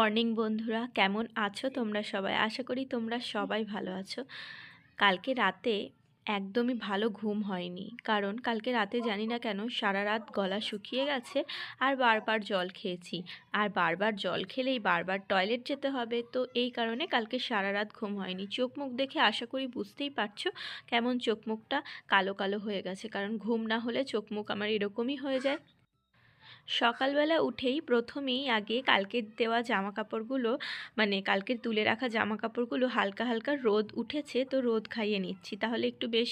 Morning বন্ধুরা, কেমন আছো তোমরা সবাই? আশা করি তোমরা সবাই ভালো আছো। কালকে রাতে একদমই ভালো ঘুম হয়নি, কারণ কালকে রাতে জানি না কেন সারা রাত গলা শুকিয়ে গেছে আর বারবার জল খেয়েছি। আর বারবার জল খেলেই বারবার টয়লেট যেতে হবে, তো এই কারণে কালকে সারা রাত ঘুম হয়নি। চোখ মুখ দেখে আশা করি বুঝতেই পারছ কেমন চোখ মুখটা কালো কালো হয়ে গেছে, কারণ ঘুম না হলে চোখ মুখ আমার এরকমই হয়ে যায়। সকালবেলা উঠেই প্রথমেই আগে কালকের দেওয়া জামা কাপড়গুলো মানে কালকের তুলে রাখা জামা কাপড়গুলো হালকা হালকা রোদ উঠেছে, তো রোদ খাইয়ে নিচ্ছি। তাহলে একটু বেশ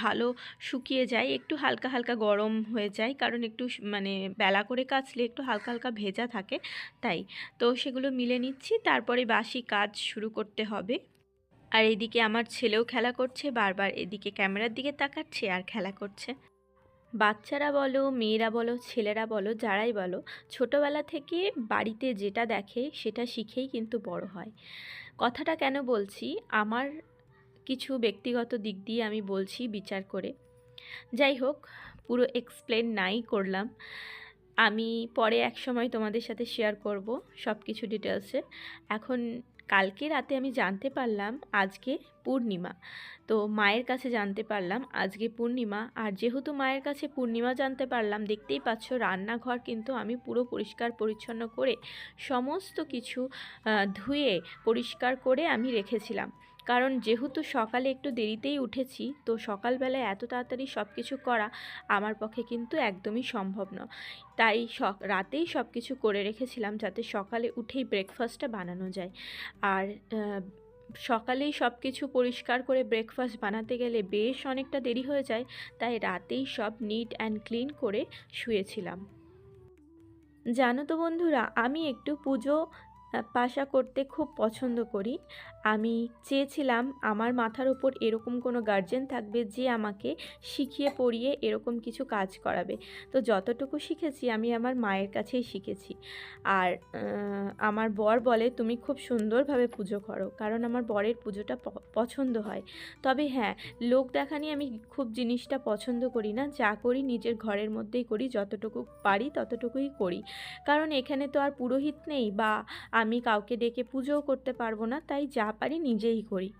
ভালো শুকিয়ে যায়, একটু হালকা হালকা গরম হয়ে যায়, কারণ একটু মানে বেলা করে কাচলে একটু হালকা হালকা ভেজা থাকে, তাই। তো সেগুলো মিলে নিচ্ছি, তারপরে বাসি কাজ শুরু করতে হবে। আর এদিকে আমার ছেলেও খেলা করছে, বারবার এদিকে ক্যামেরার দিকে তাকাচ্ছে আর খেলা করছে। বাচ্চারা বলো, মেয়েরা বলো, ছেলেরা বলো, যারাই বলো, ছোটোবেলা থেকে বাড়িতে যেটা দেখে সেটা শিখেই কিন্তু বড় হয়। কথাটা কেন বলছি? আমার কিছু ব্যক্তিগত দিক দিয়ে আমি বলছি বিচার করে। যাই হোক, পুরো এক্সপ্লেন নাই করলাম। আমি পরে এক সময় তোমাদের সাথে শেয়ার করব সব কিছু ডিটেলসে এখন কালকে রাতে আমি জানতে পারলাম, আজকে পূর্ণিমা। তো মায়ের কাছে জানতে পারলাম, আজকে পূর্ণিমা। আর যেহেতু মায়ের কাছে পূর্ণিমা জানতে পারলাম, দেখতেই পাচ্ছ রান্নাঘর কিন্তু আমি পুরো পরিষ্কার পরিচ্ছন্ন করে সমস্ত কিছু ধুয়ে পরিষ্কার করে আমি রেখেছিলাম। কারণ যেহেতু সকালে একটু দেরিতেই উঠেছি, তো সকালবেলায় এত তাড়াতাড়ি সব কিছু করা আমার পক্ষে কিন্তু একদমই সম্ভব নয়। তাই রাতেই সব কিছু করে রেখেছিলাম যাতে সকালে উঠেই ব্রেকফাস্টটা বানানো যায়। আর সকালেই সব কিছু পরিষ্কার করে ব্রেকফাস্ট বানাতে গেলে বেশ অনেকটা দেরি হয়ে যায়, তাই রাতেই সব নিট অ্যান্ড ক্লিন করে শুয়েছিলাম। জানো তো বন্ধুরা, আমি একটু পুজো পাশা করতে খুব পছন্দ করি। আমি চেয়েছিলাম আমার মাথার উপর এরকম কোনো গার্জেন থাকবে যে আমাকে শিখিয়ে পড়িয়ে এরকম কিছু কাজ করাবে। তো যতটুকু শিখেছি আমি আমার মায়ের কাছেই শিখেছি। আর আমার বর বলে তুমি খুব সুন্দরভাবে পুজো করো, কারণ আমার বরের পুজোটা পছন্দ হয়। তবে হ্যাঁ লোক দেখানি আমি খুব জিনিসটা পছন্দ করি না, যা করি নিজের ঘরের মধ্যেই করি, যতটুকু পারি ততটুকুই করি। কারণ এখানে তো আর পুরোহিত নেই বা আমি কাউকে ডেকে পুজোও করতে পারব না, তাই যা পারি নিজেই করি।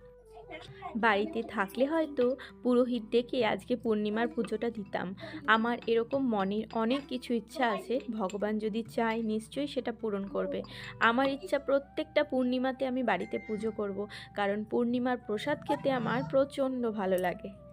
বাড়িতে থাকলে হয়তো পুরোহিত ডেকে আজকে পূর্ণিমার পুজোটা দিতাম। আমার এরকম মনের অনেক কিছু ইচ্ছা আছে, ভগবান যদি চায় নিশ্চয়ই সেটা পূরণ করবে। আমার ইচ্ছা প্রত্যেকটা পূর্ণিমাতে আমি বাড়িতে পুজো করব, কারণ পূর্ণিমার প্রসাদ খেতে আমার প্রচণ্ড ভালো লাগে।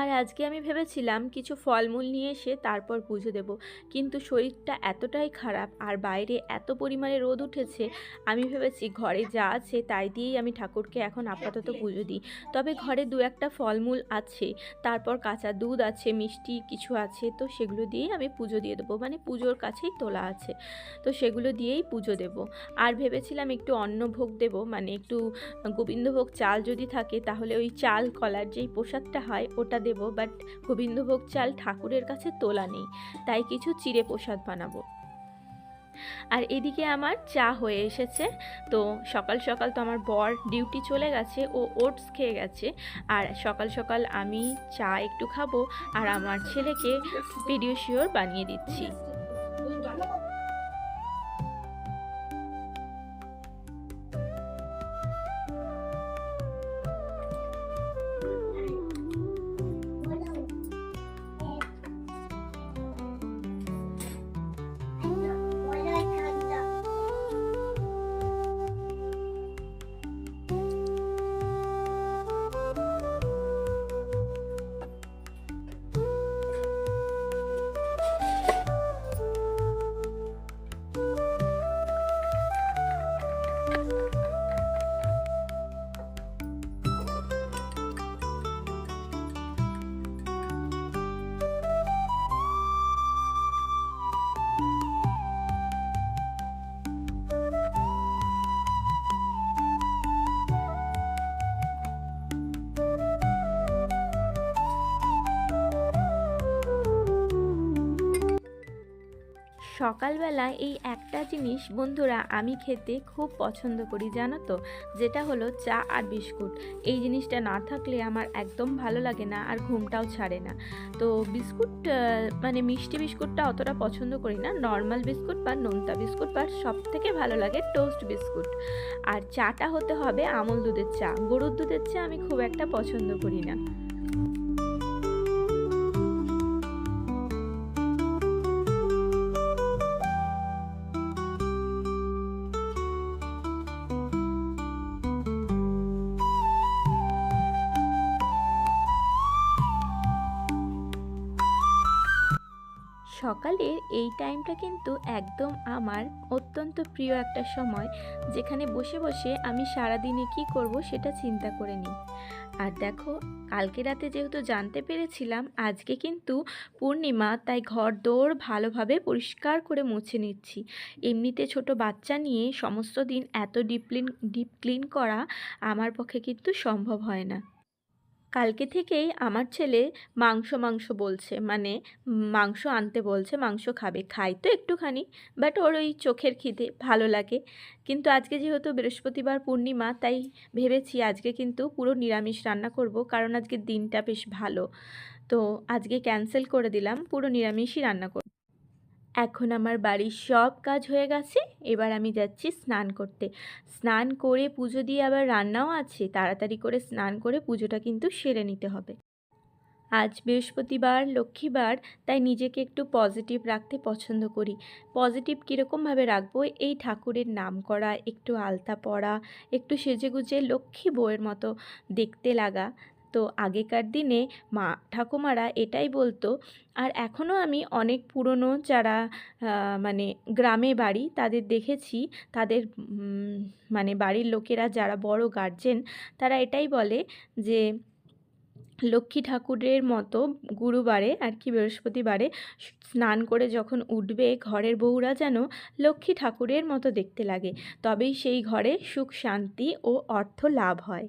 আর আজকে আমি ভেবেছিলাম কিছু ফলমূল নিয়ে এসে তারপর পুজো দেব। কিন্তু শরীরটা এতটাই খারাপ আর বাইরে এত পরিমাণে রোদ উঠেছে, আমি ভেবেছি ঘরে যা আছে তাই দিয়েই আমি ঠাকুরকে এখন আপাতত পুজো দিই। তবে ঘরে দু একটা ফলমূল আছে, তারপর কাঁচা দুধ আছে, মিষ্টি কিছু আছে, তো সেগুলো দিয়েই আমি পুজো দিয়ে দেবো। মানে পুজোর কাছেই তোলা আছে, তো সেগুলো দিয়েই পুজো দেব। আর ভেবেছিলাম একটু অন্নভোগ দেব মানে একটু গোবিন্দভোগ চাল যদি থাকে তাহলে ওই চাল কলার যেই প্রসাদটা হয় ওটা দেব বাট গোবিন্দভোগ চাল ঠাকুরের কাছে তোলা নেই, তাই কিছু চিড়ে প্রসাদ বানাবো। আর এদিকে আমার চা হয়ে এসেছে, তো সকাল সকাল তো আমার বর ডিউটি চলে গেছে, ও ওটস খেয়ে গেছে, আর সকাল সকাল আমি চা একটু খাব, আর আমার ছেলেকে পিডিওশিওর বানিয়ে দিচ্ছি। সকালবেলা এই একটা জিনিস বন্ধুরা আমি খেতে খুব পছন্দ করি, জানো তো? যেটা হলো চা আর বিস্কুট। এই জিনিসটা না থাকলে আমার একদম ভালো লাগে না আর ঘুমটাও ছাড়ে না। তো বিস্কুট মানে মিষ্টি বিস্কুটটা অতটা পছন্দ করি না। নর্মাল বিস্কুট বা নোনতা বিস্কুট বা সব থেকে ভালো লাগে টোস্ট বিস্কুট। আর চাটা হতে হবে আমল দুধের চা। গরুর দুধের চা আমি খুব একটা পছন্দ করি না। সকালের এই টাইমটা কিন্তু একদম আমার অত্যন্ত প্রিয় একটা সময়, যেখানে বসে বসে আমি সারাদিনে কি করব সেটা চিন্তা করে নিই। আর দেখো, কালকে রাতে যেহেতু জানতে পেরেছিলাম, আজকে কিন্তু পূর্ণিমা, তাই ঘর দৌড় ভালোভাবে পরিষ্কার করে মুছে নিচ্ছি। এমনিতে ছোট বাচ্চা নিয়ে সমস্ত দিন এত ডিপ ক্লিন ডিপ ক্লিন করা আমার পক্ষে কিন্তু সম্ভব হয় না। কালকে থেকেই আমার ছেলে মাংস মাংস বলছে মানে মাংস আনতে বলছে, মাংস খাবে, খাই তো একটুখানি বাট ওর ওই চোখের খিদে, ভালো লাগে। কিন্তু আজকে যেহেতু বৃহস্পতিবার পূর্ণিমা, তাই ভেবেছি আজকে কিন্তু পুরো নিরামিষ রান্না করব, কারণ আজকে দিনটা বেশ ভালো। তো আজকে ক্যান্সেল করে দিলাম, পুরো নিরামিষই রান্না এখন আমার বাড়ির সব কাজ হয়ে গেছে, এবার আমি যাচ্ছি স্নান করতে। স্নান করে পুজো দিয়ে আবার রান্নাও আছে, তাড়াতাড়ি করে স্নান করে পুজোটা কিন্তু সেরে নিতে হবে। আজ বৃহস্পতিবার, লক্ষ্মীবার, তাই নিজেকে একটু পজিটিভ রাখতে পছন্দ করি। পজিটিভ কীরকমভাবে রাখব? এই ঠাকুরের নাম করা, একটু আলতা পরা, একটু সেজেগুজে লক্ষ্মী বউয়ের মতো দেখতে লাগা। তো আগেকার দিনে মা ঠাকুমারা এটাই বলতো। আর এখনও আমি অনেক পুরনো যারা মানে গ্রামে বাড়ি তাদের দেখেছি। তাদের মানে বাড়ির লোকেরা যারা বড় গার্জেন তারা এটাই বলে যে, লক্ষ্মী ঠাকুরের মতো গুরুবারে আর কি বৃহস্পতিবারে স্নান করে যখন উঠবে ঘরের বউরা যেন লক্ষ্মী ঠাকুরের মতো দেখতে লাগে। তবেই সেই ঘরে সুখ, শান্তি ও অর্থ লাভ হয়।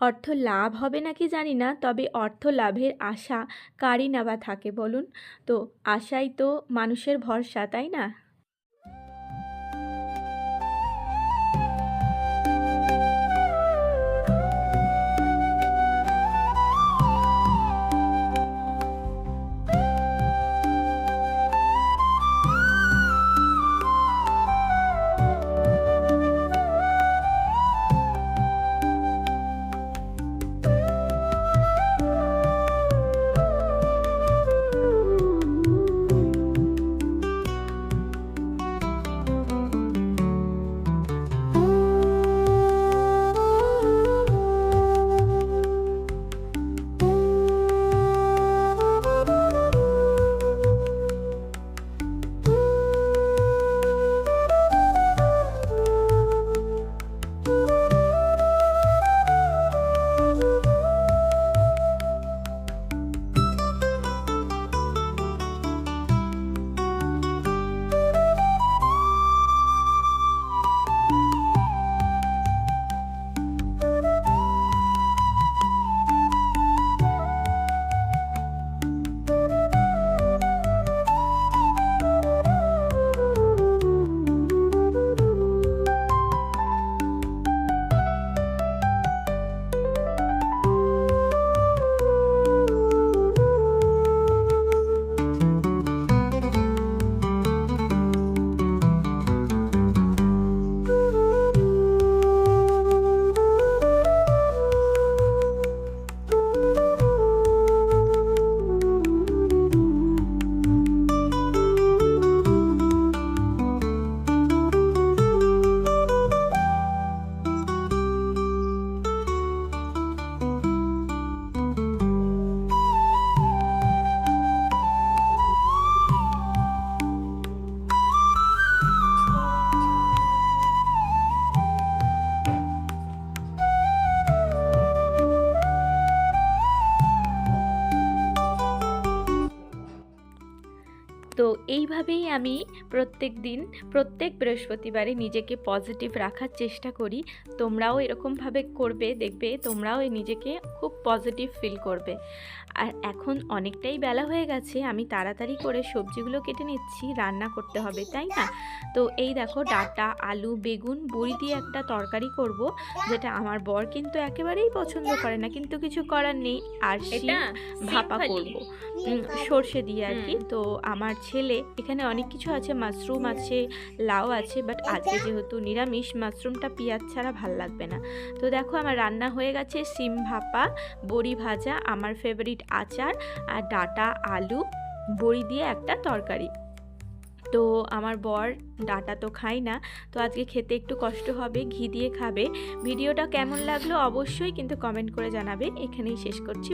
অর্থ লাভ হবে নাকি জানি না, তবে অর্থ লাভের আশা কারই না বা থাকে বলুন। তো আশাই তো মানুষের ভরসা, তাই না? এইভাবেই আমি প্রত্যেক দিন, প্রত্যেক বৃহস্পতিবারে নিজেকে পজিটিভ রাখার চেষ্টা করি। তোমরাও এরকমভাবে করবে, দেখবে তোমরাও নিজেকে খুব পজিটিভ ফিল করবে। আর এখন অনেকটাই বেলা হয়ে গেছে আমি তাড়াতাড়ি করে সবজিগুলো কেটে নিচ্ছি রান্না করতে হবে তাই না? তো এই দেখো ডাটা আলু বেগুন বড়ি দিয়ে একটা তরকারি করব যেটা আমার বর কিন্তু একেবারেই পছন্দ করে না কিন্তু কিছু করার নেই আর শিম ভাপা করব সর্ষে দিয়ে আর কি। তো আমার ছেলে এখানে অনেক কিছু আছে মাশরুম আছে লাউ আছে বাট আজকে যেহেতু নিরামিষ মাশরুমটা পেঁয়াজ ছাড়া ভালো লাগবে না। তো দেখো আমার রান্না হয়ে গেছে সিম ভাপা বড়ি ভাজা আমার ফেভারিট আচার আর ডাটা আলু, বড়ি দিয়ে একটা তরকারি। তো আমার বর ডাটা তো খাই না, তো আজকে খেতে একটু কষ্ট হবে, ঘি দিয়ে খাবে। ভিডিওটা কেমন লাগল অবশ্যই কিন্তু কমেন্ট করে জানাবে। এখানেই শেষ করছি।